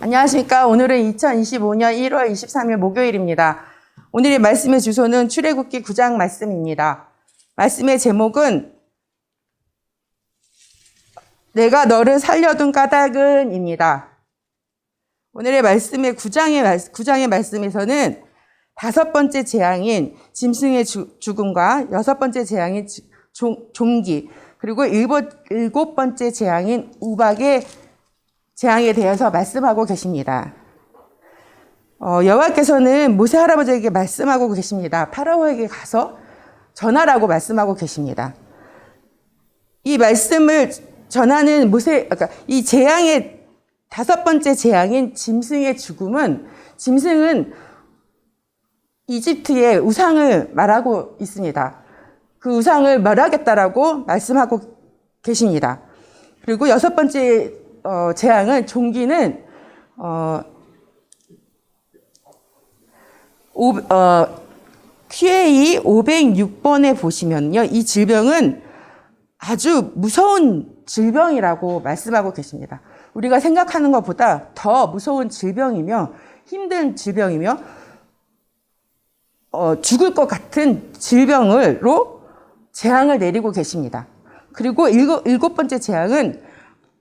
안녕하십니까. 오늘은 2025년 1월 23일 목요일입니다. 오늘의 말씀의 주소는 출애굽기 9장 말씀입니다. 말씀의 제목은 내가 너를 살려둔 까닭은입니다. 오늘의 말씀의 9장의, 말, 9장의 말씀에서는 다섯 번째 재앙인 짐승의 주- 죽음과 여섯 번째 재앙인 지- 종, 종기 그리고 일곱, 일곱 번째 재앙인 우박의 재앙에 대해서 말씀하고 계십니다. 어, 여호와께서는 모세 할아버지에게 말씀하고 계십니다. 파라오에게 가서 전하라고 말씀하고 계십니다. 이 말씀을 전하는 모세, 그러니까 이 재앙의 다섯 번째 재앙인 짐승의 죽음은 짐승은 이집트의 우상을 말하고 있습니다. 그 우상을 멸하겠다라고 말씀하고 계십니다. 그리고 여섯 번째 어, 재앙은 종기는 어, 오, 어, QA 506번에 보시면요. 이 질병은 아주 무서운 질병이라고 말씀하고 계십니다. 우리가 생각하는 것보다 더 무서운 질병이며 힘든 질병이며 어, 죽을 것 같은 질병으로 재앙을 내리고 계십니다. 그리고 일곱, 일곱 번째 재앙은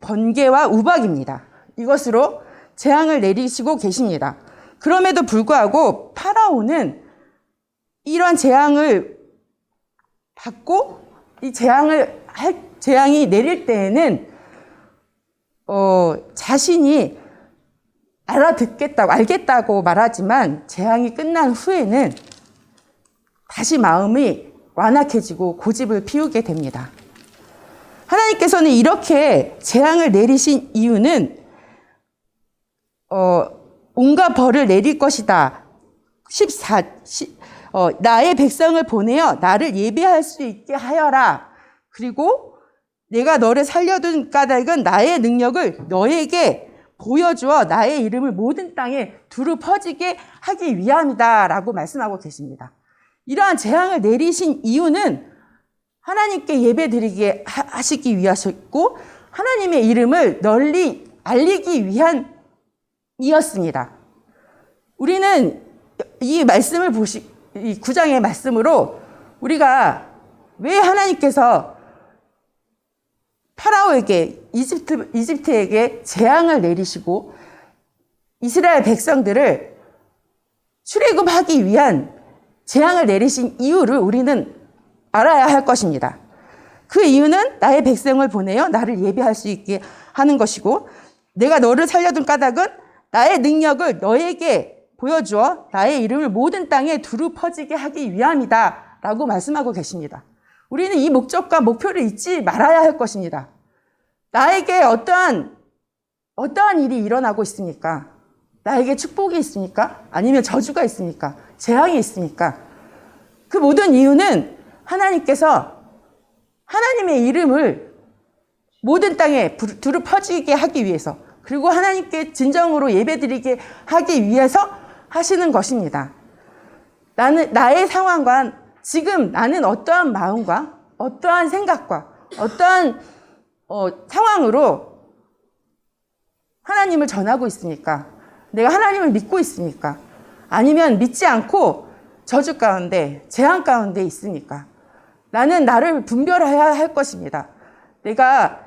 번개와 우박입니다. 이것으로 재앙을 내리시고 계십니다. 그럼에도 불구하고 파라오는 이러한 재앙을 받고 이 재앙을 할, 재앙이 내릴 때에는 어, 자신이 알아듣겠다고 알겠다고 말하지만 재앙이 끝난 후에는 다시 마음이 완악해지고 고집을 피우게 됩니다. 하나님께서는 이렇게 재앙을 내리신 이유는 어, 온갖 벌을 내릴 것이다. 14, 시, 어, 나의 백성을 보내어 나를 예배할 수 있게 하여라. 그리고 내가 너를 살려둔 까닭은 나의 능력을 너에게 보여주어 나의 이름을 모든 땅에 두루 퍼지게 하기 위함이다. 라고 말씀하고 계십니다. 이러한 재앙을 내리신 이유는 하나님께 예배 드리게 하시기 위하셨고, 하나님의 이름을 널리 알리기 위한 이었습니다. 우리는 이 말씀을 보시, 이 구장의 말씀으로 우리가 왜 하나님께서 파라오에게 이집트, 이집트에게 재앙을 내리시고 이스라엘 백성들을 출애굽하기 위한 재앙을 내리신 이유를 우리는 알아야 할 것입니다. 그 이유는 나의 백성을 보내어 나를 예배할 수 있게 하는 것이고 내가 너를 살려둔 까닭은 나의 능력을 너에게 보여주어 나의 이름을 모든 땅에 두루 퍼지게 하기 위함이다. 라고 말씀하고 계십니다. 우리는 이 목적과 목표를 잊지 말아야 할 것입니다. 나에게 어떠한, 어떠한 일이 일어나고 있습니까? 나에게 축복이 있습니까? 아니면 저주가 있습니까? 재앙이 있습니까? 그 모든 이유는 하나님께서 하나님의 이름을 모든 땅에 두루 퍼지게 하기 위해서 그리고 하나님께 진정으로 예배드리게 하기 위해서 하시는 것입니다. 나는 나의 상황과 지금 나는 어떠한 마음과 어떠한 생각과 어떠한 어, 상황으로 하나님을 전하고 있습니까? 내가 하나님을 믿고 있습니까? 아니면 믿지 않고 저주 가운데 재앙 가운데 있습니까? 나는 나를 분별해야 할 것입니다. 내가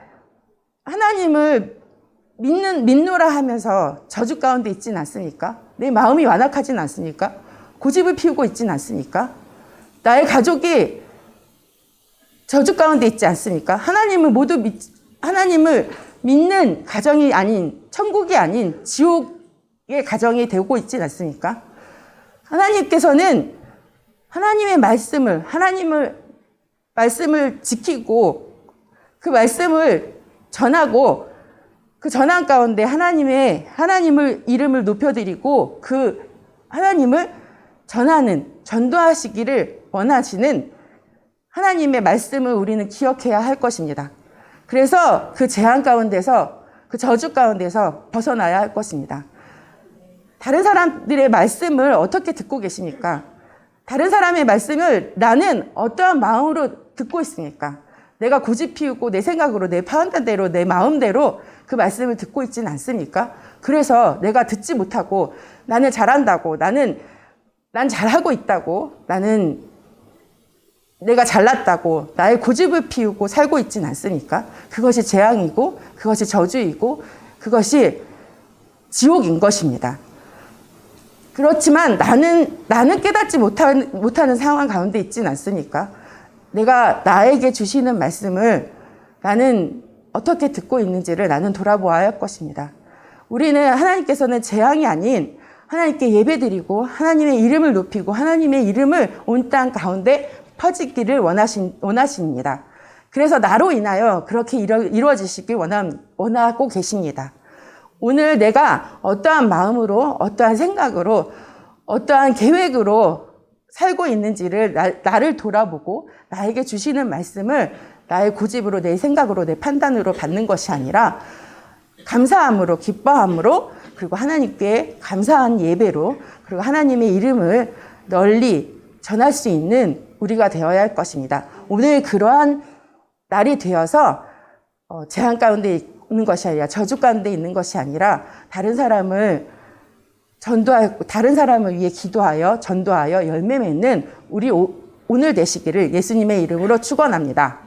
하나님을 믿는 믿노라 하면서 저주 가운데 있진 않습니까? 내 마음이 완악하진 않습니까? 고집을 피우고 있진 않습니까? 나의 가족이 저주 가운데 있지 않습니까? 하나님을 모두 믿, 하나님을 믿는 가정이 아닌 천국이 아닌 지옥의 가정이 되고 있지 않습니까? 하나님께서는 하나님의 말씀을 하나님을 말씀을 지키고 그 말씀을 전하고 그 전한 가운데 하나님의 하나님을 이름을 높여드리고 그 하나님을 전하는 전도하시기를 원하시는 하나님의 말씀을 우리는 기억해야 할 것입니다. 그래서 그 재앙 가운데서 그 저주 가운데서 벗어나야 할 것입니다. 다른 사람들의 말씀을 어떻게 듣고 계십니까? 다른 사람의 말씀을 나는 어떠한 마음으로 듣고 있습니까? 내가 고집 피우고 내 생각으로 내 판단대로 내 마음대로 그 말씀을 듣고 있지는 않습니까? 그래서 내가 듣지 못하고 나는 잘한다고 나는 난 잘하고 있다고 나는 내가 잘났다고 나의 고집을 피우고 살고 있진 않습니까? 그것이 재앙이고 그것이 저주이고 그것이 지옥인 것입니다. 그렇지만 나는 나는 깨닫지 못하는, 못하는 상황 가운데 있진 않습니까? 내가 나에게 주시는 말씀을 나는 어떻게 듣고 있는지를 나는 돌아보아야 할 것입니다. 우리는 하나님께서는 재앙이 아닌 하나님께 예배드리고 하나님의 이름을 높이고 하나님의 이름을 온 땅 가운데 퍼지기를 원하신, 원하십니다. 그래서 나로 인하여 그렇게 이루, 이루어지시길 원함, 원하고 계십니다. 오늘 내가 어떠한 마음으로, 어떠한 생각으로, 어떠한 계획으로 살고 있는지를 나, 나를 돌아보고 나에게 주시는 말씀을 나의 고집으로, 내 생각으로, 내 판단으로 받는 것이 아니라 감사함으로, 기뻐함으로, 그리고 하나님께 감사한 예배로, 그리고 하나님의 이름을 널리 전할 수 있는 우리가 되어야 할 것입니다. 오늘 그러한 날이 되어서 어, 재앙 가운데 있는 것이 아니라 저주 가운데 있는 것이 아니라 다른 사람을 전도하고 다른 사람을 위해 기도하여 전도하여 열매 맺는 우리 오, 오늘 되시기를 예수님의 이름으로 축원합니다.